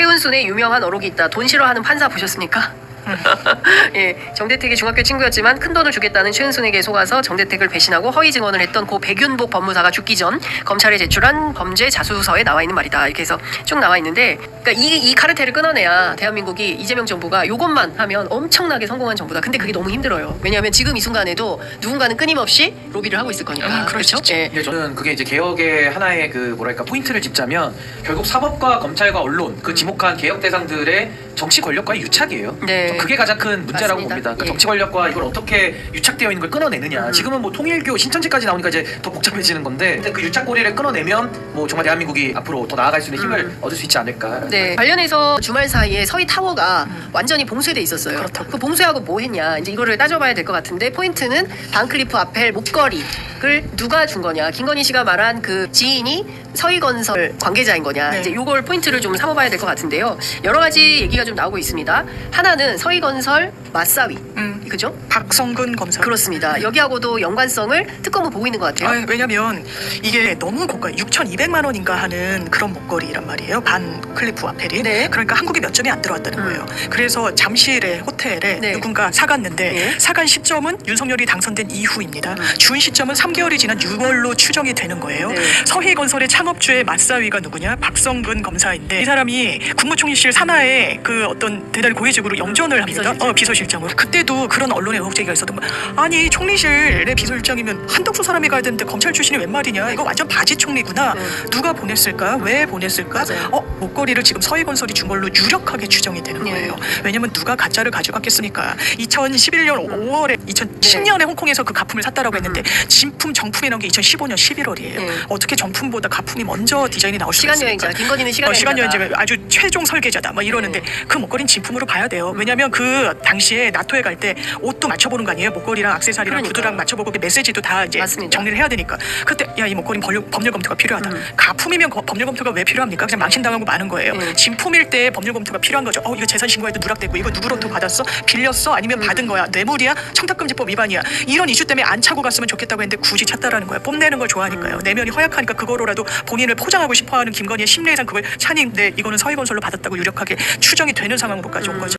최은순의 유명한 어록이 있다. 돈 싫어하는 판사 보셨습니까? 예, 정대택의 중학교 친구였지만 큰 돈을 주겠다는 최은순에게 속아서 정대택을 배신하고 허위 증언을 했던 고 백윤복 법무사가 죽기 전 검찰에 제출한 범죄 자수서에 나와 있는 말이다. 이렇게 해서 쭉 나와 있는데, 그러니까 이, 이 카르텔을 끊어내야 대한민국이 이재명 정부가 요것만 하면 엄청나게 성공한 정부다. 근데 그게 너무 힘들어요. 왜냐하면 지금 이 순간에도 누군가는 끊임없이 로비를 하고 있을 거니까. 수 그렇죠? 예. 근데 저는 그게 이제 개혁의 하나의 그 뭐랄까 포인트를 짚자면 결국 사법과 검찰과 언론 그 지목한 개혁 대상들의 정치 권력과의 유착이에요. 네. 저 그게 가장 큰 문제라고 맞습니다. 봅니다. 그러니까 예. 정치 권력과 이걸 어떻게 유착되어 있는 걸 끊어내느냐. 음. 지금은 뭐 통일교 신천지까지 나오니까 이제 더 복잡해지는 건데 근데 그 유착 고리를 끊어내면 뭐 정말 대한민국이 앞으로 더 나아갈 수 있는 힘을 음. 얻을 수 있지 않을까. 네, 관련해서 주말 사이에 서희 타워가 완전히 봉쇄돼 있었어요. 그렇다고요. 그 봉쇄하고 뭐 했냐? 이제 이거를 따져봐야 될 것 같은데 포인트는 반클리프 아펠 목걸이 를 누가 준 거냐? 김건희 씨가 말한 그 지인이 서희건설 관계자인 거냐? 네. 이제 요걸 포인트를 좀 삼아봐야 될 것 같은데요. 여러 가지 얘기가 좀 나오고 있습니다. 하나는 서희건설 맞사위, 음, 그죠? 박성근 검사. 그렇습니다. 여기하고도 연관성을 특검은 보고 있는 것 같아요. 아, 왜냐면 이게 너무 고가 6,200만 원인가 하는 그런 목걸이란 말이에요. 반 클리프 아펠이. 네. 그러니까 한국에 몇 점이 안 들어왔다는 음. 거예요. 그래서 잠실에 호텔에 네. 누군가 사갔는데 네. 사간 시점은 윤석열이 당선된 이후입니다. 준 시점은 3 개월이 지난 6월로 추정이 되는 거예요. 네. 서희건설의 창업주의 맞사위가 누구냐? 박성근 검사인데 이 사람이 국무총리실 산하에 그 어떤 대단히 고위직으로 영전을 합니다. 비서실장. 어, 비서실장으로. 그때도 그런 언론의 의혹 제기가 있었던 거야. 아니 총리실의 비서실장이면 한덕수 사람이 가야 되는데 검찰 출신이 웬 말이냐? 이거 완전 바지 총리구나. 네. 누가 보냈을까? 왜 보냈을까? 맞아요. 어 목걸이를 지금 서희건설이 준 걸로 유력하게 추정이 되는 네. 거예요. 왜냐면 누가 가짜를 가져갔겠습니까? 2011년 5월에 2010년에 홍콩에서 그 가품을 샀다라고 했는데 진품 정품이 나온 게 2015년 11월이에요. 네. 어떻게 정품보다 가품이 먼저 디자인이 나올 수가 시간 있습니까? 여행자 김건희는 시간 어, 시간. 여행자가 아주 최종 설계자다 막 이러는데 네. 그 목걸이는 진품으로 봐야 돼요. 왜냐하면 그 당시에 나토에 갈 때 옷도 맞춰보는 거 아니에요? 목걸이랑 액세서리랑 그러니까. 구두랑 맞춰보고 그 메시지도 다 이제 맞습니다. 정리를 해야 되니까 그때 야 이 목걸이 법률, 법률 검토가 필요하다. 음. 가품이면 거- 법률 검토가 왜 필요합니까? 그냥 망신당하고 마는 거예요. 네. 진품일 때 법률 검토가 필요한 거죠. 어 이거 재산 신고해도 누락되고 이거 누구로부터 받았어? 빌렸어? 아니면 음. 받은 거야? 뇌물이야? 청탁금지법 위반이야? 이런 이슈 때문에 안 차고 갔으면 좋겠다고 했는데 굳이 찾다라는 거야. 뽐내는 걸 좋아하니까요. 음. 내면이 허약하니까 그거로라도 본인을 포장하고 싶어하는 김건희의 심리상 그걸 찬인데 이거는 서희건설로 받았다고 유력하게 추정이 되는 상황으로까지 온 음. 거죠.